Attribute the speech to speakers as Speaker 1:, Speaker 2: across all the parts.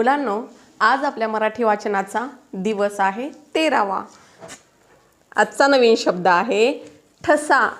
Speaker 1: मुलांनो आज आपल्या मराठी वाचनाचा दिवस आहे तेरावा. आजचा नवीन शब्द आहे ठसा.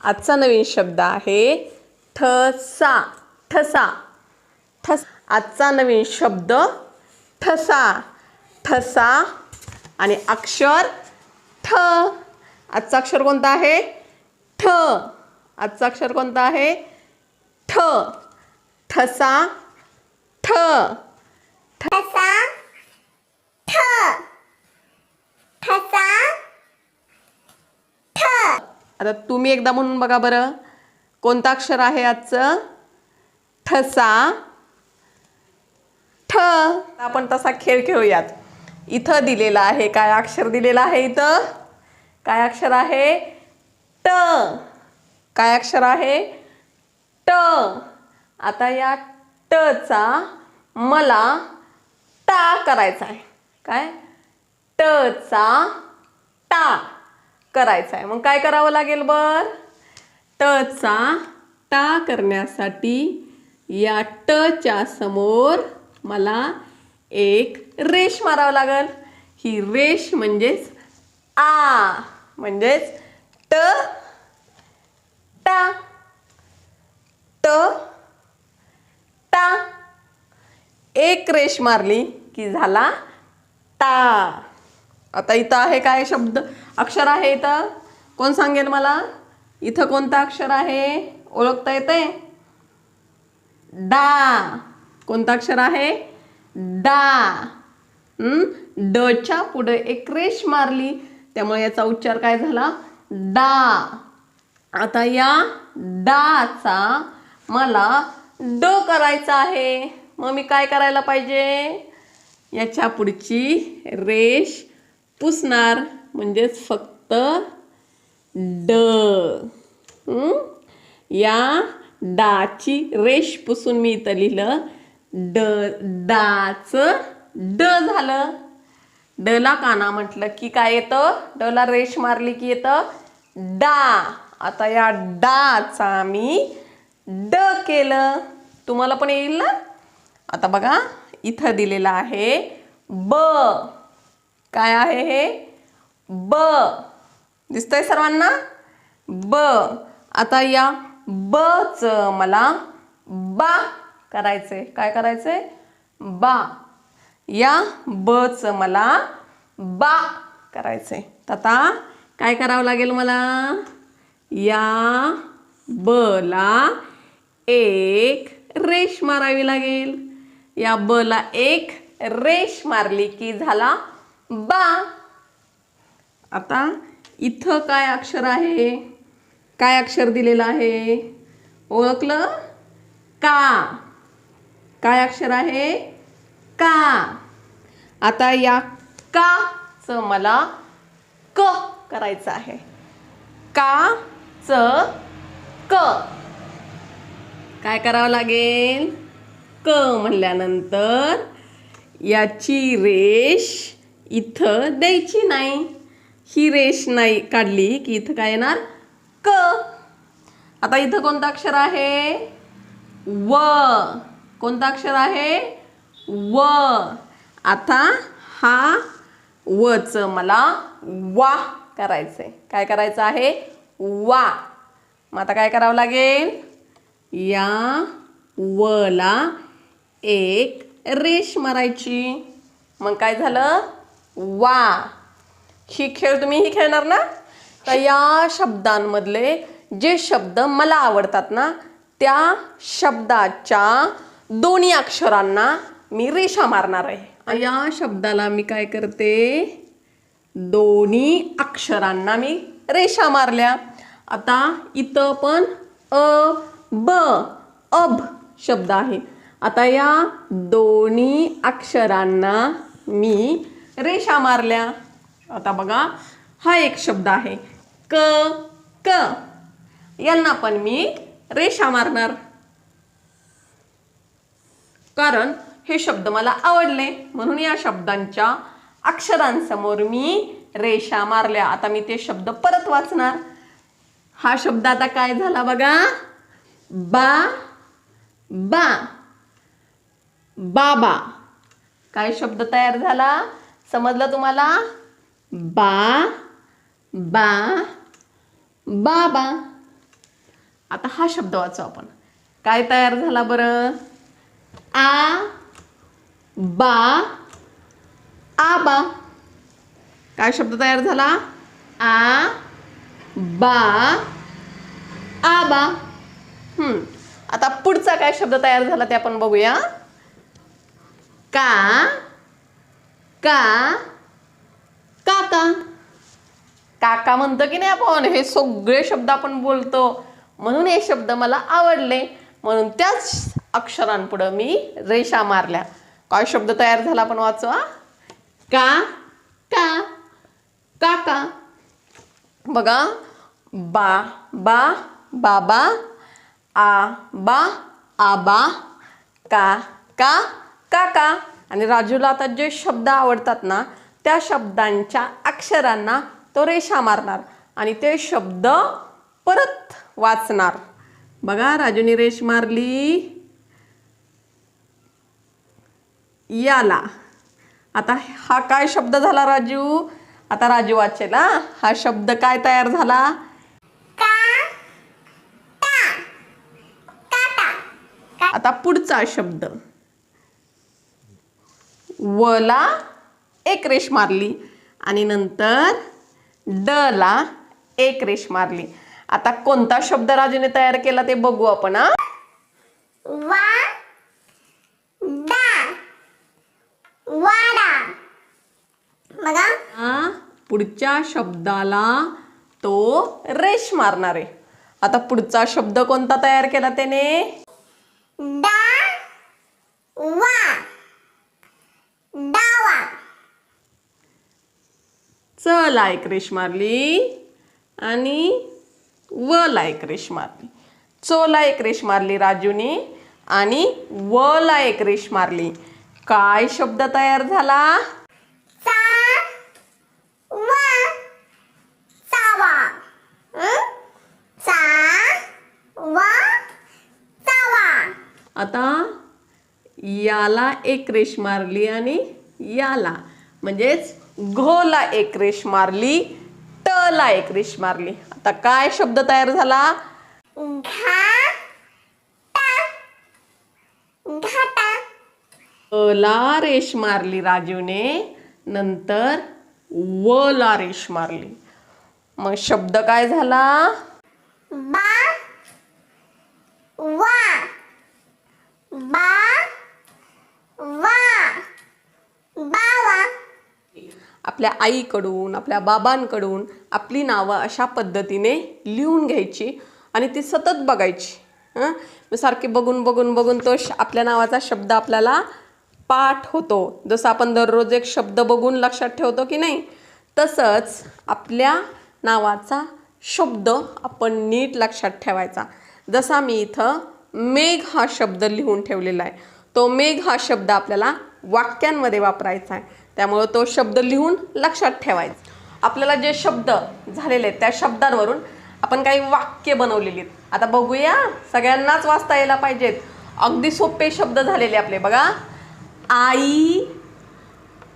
Speaker 1: आजचा नवीन शब्द आहे ठसा. ठसा. ठस आजचा नवीन शब्द ठसा. ठसा आणि अक्षर ठ आजचा अक्षर कोणता आहे? ठ. आजचा अक्षर कोणता आहे? ठ. ठसा. ठ.
Speaker 2: ठसा ठ. ठसा ठ.
Speaker 1: आता तुम्ही एकदा म्हणून बघा बरं. कोणतं अक्षर आहे आजचं? ठसा. ठ. आपण तसा खेळ खेळूयात. इथं दिलेलं आहे. काय अक्षर दिलेलं आहे इथं? काय अक्षर आहे? ट. काय अक्षर आहे? ट. आता या टचा मला टा करायचा आहे. काय? टचा टा करायचा आहे. मग काय करावं लागेल बर? टचा टा करण्यासाठी या टच्या समोर मला एक रेष मारावं लागेल. ही रेष म्हणजेच आ म्हणजेच ट टा. ट टा. एक रेष मारली. की झाला टा आता इथं आहे काय शब्द? अक्षर आहे इथं. कोण सांगेल मला? इथं कोणतं अक्षर आहे? ओळखता येते डा. कोणतं अक्षर आहे? डा. डच्या पुढे एक रेश मारली. त्यामुळे याचा उच्चार काय झाला? डा. आता या डाचा मला ड करायचा आहे. मग मी काय करायला पाहिजे? याच्या पुढची रेष पुसणार. म्हणजेच फक्त ड. या डाची रेष पुसून मी इथं लिहिलं. ड डाचं ड झालं. डला काना म्हटलं की काय येतं? डला रेष मारली की येतं? डा. आता या डाचा मी ड केलं. तुम्हाला पण येईल ना? आता बघा. इथं दिलेलं आहे. ब. काय आहे हे? ब. दिसतंय सर्वांना? ब. आता या ब च मला बा करायचंय. काय करायचंय? बा. या ब च मला बा करायचंय. तर आता काय करावं लागेल मला? या ब ला एक रेष मारावी लागेल. या ब ला एक रेष मारली की झाला बा. आता इथं काय अक्षर आहे? काय अक्षर दिलेलं आहे? ओळखलं? का. काय अक्षर आहे? का. आता या का च मला क करायचं आहे. का च क. काय करावं लागेल? क म्हणल्यानंतर याची रेष इथं द्यायची नाही. ही रेष नाही काढली की इथं काय येणार? क. आता इथं कोणतं अक्षर आहे? व. कोणतं अक्षर आहे? व. आता हा वच मला वा करायचंय. काय करायचं आहे? वा. मग आता काय करावं लागेल? या वला एक रेष मारायची. मग काय झालं? वा. ही खेळ तुम्हीही खेळणार ना? तर या शब्दांमधले जे शब्द मला आवडतात ना त्या शब्दाच्या दोन्ही अक्षरांना मी रेषा मारणार आहे. या शब्दाला मी काय करते? दोन्ही अक्षरांना मी रेषा मारल्या. आता इथं पण अ ब अब शब्द आहे. आता या दोन्ही अक्षरांना मी रेषा मारल्या. आता बघा हा एक शब्द आहे. क क. यांना पण मी रेषा मारणार. कारण हे शब्द मला आवडले. म्हणून या शब्दांच्या अक्षरांसमोर मी रेषा मारल्या. आता मी ते शब्द परत वाचणार. हा शब्द आता काय झाला बघा? बा बा. बाबा. काय शब्द तयार झाला? समजलं तुम्हाला? बा बा बाबा. आता हा शब्द वाचू आपण. काय तयार झाला बरं? आ बा आबा. काय शब्द तयार झाला? आ बा आबा. हम्म. आता पुढचा काय शब्द तयार झाला ते आपण बघूया. का? का? काका? काका म्हणतो की नाही आपण? हे सगळे शब्द आपण बोलतो. म्हणून हे शब्द मला आवडले. म्हणून त्याच अक्षरांपुढं मी रेषा मारल्या. काय शब्द तयार झाला आपण वाचवा का? का? काका? बघा. बा बा बाबा आ बा आबा का का? काका आणि राजूला आता जे शब्द आवडतात ना त्या शब्दांच्या अक्षरांना तो रेषा मारणार आणि ते शब्द परत वाचणार. बघा राजूने रेष मारली. याला. आता हा काय शब्द झाला राजू? आता राजू वाचेल हा. हा शब्द काय तयार झाला? आता पुढचा शब्द. वला एक रेष मारली. आणि नंतर ड ला एक रेष मारली. आता कोणता शब्द राजूने तयार केला ते बघू आपण
Speaker 2: वा डा वाडा. बघा.
Speaker 1: पुढच्या शब्दाला तो रेष मारणार आहे. आता पुढचा शब्द कोणता तयार केला त्याने?
Speaker 2: डा वा. डावा.
Speaker 1: चला एक रेष मारली आणि वला एक रेष मारली चोला एक रेष मारली राजूने आणि वला एक रेष मारली काय शब्द तयार झाला?
Speaker 2: चा वा? चा वा
Speaker 1: आता याला एक रेष मारली आणि याला म्हणजेच घोला एक रेष मारली टला एक रेष मारली. आता काय शब्द तयार झाला? ला रेष मारली राजूने नंतर वला रेष मारली. मग शब्द काय झाला?
Speaker 2: बा वा बा वा
Speaker 1: आपल्या आईकडून आपल्या बाबांकडून आपली नावं अशा पद्धतीने लिहून घ्यायची आणि ती सतत बघायची. हं? सारखी बघून बघून बघून तो श आपल्या नावाचा शब्द आपल्याला पाठ होतो. जसं आपण दररोज एक शब्द बघून लक्षात ठेवतो की नाही तसंच आपल्या नावाचा शब्द आपण नीट लक्षात ठेवायचा. जसा मी इथं मेघ हा शब्द लिहून ठेवलेला आहे. तो मेघ हा शब्द आपल्याला वाक्यांमध्ये वापरायचा आहे. त्यामुळं तो शब्द लिहून लक्षात ठेवायचा. आपल्याला जे शब्द झालेले आहेत त्या शब्दांवरून आपण काही वाक्य बनवलेली आहेत आता बघूया सगळ्यांनाच वाचता यायला पाहिजेत. अगदी सोपे शब्द झालेले आपले. बघा आई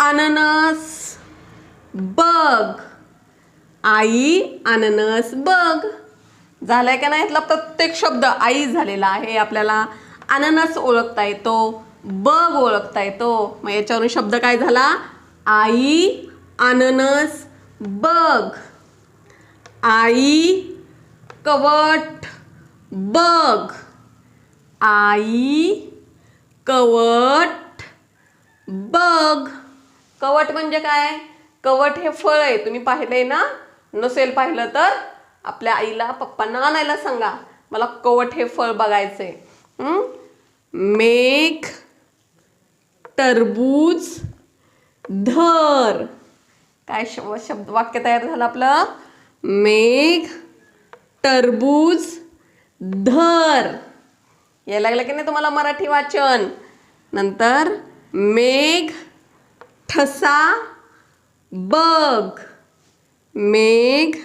Speaker 1: अननस बग आई अननस बग झालाय का नाही? यातला प्रत्येक शब्द आई झालेला आहे आपल्याला. अननस ओळखता येतो बग ओळखता येतो. मग याच्यावरून शब्द काय झाला? आई अननस बग आई कवट बग आई कवट बग कवट म्हणजे काय? कवट हे फळ आहे. तुम्ही पाहिलंय ना? नसेल पाहिलं तर आपल्या आईला पप्पांना आणायला सांगा. मला कवट हे फळ बघायचंय. आहे मेघ टरबूज धर. काय शब्द शब्द वाक्य तयार झालं आपलं? मेघ टरबूज धर. यायला लागलं की नाही तुम्हाला मराठी वाचन? नंतर मेघ ठसा बग. मेघ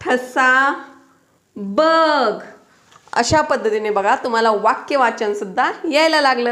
Speaker 1: ठसा बघ अशा पद्धतीने बघा तुम्हाला वाक्य वाचन सुद्धा यायला लागलं.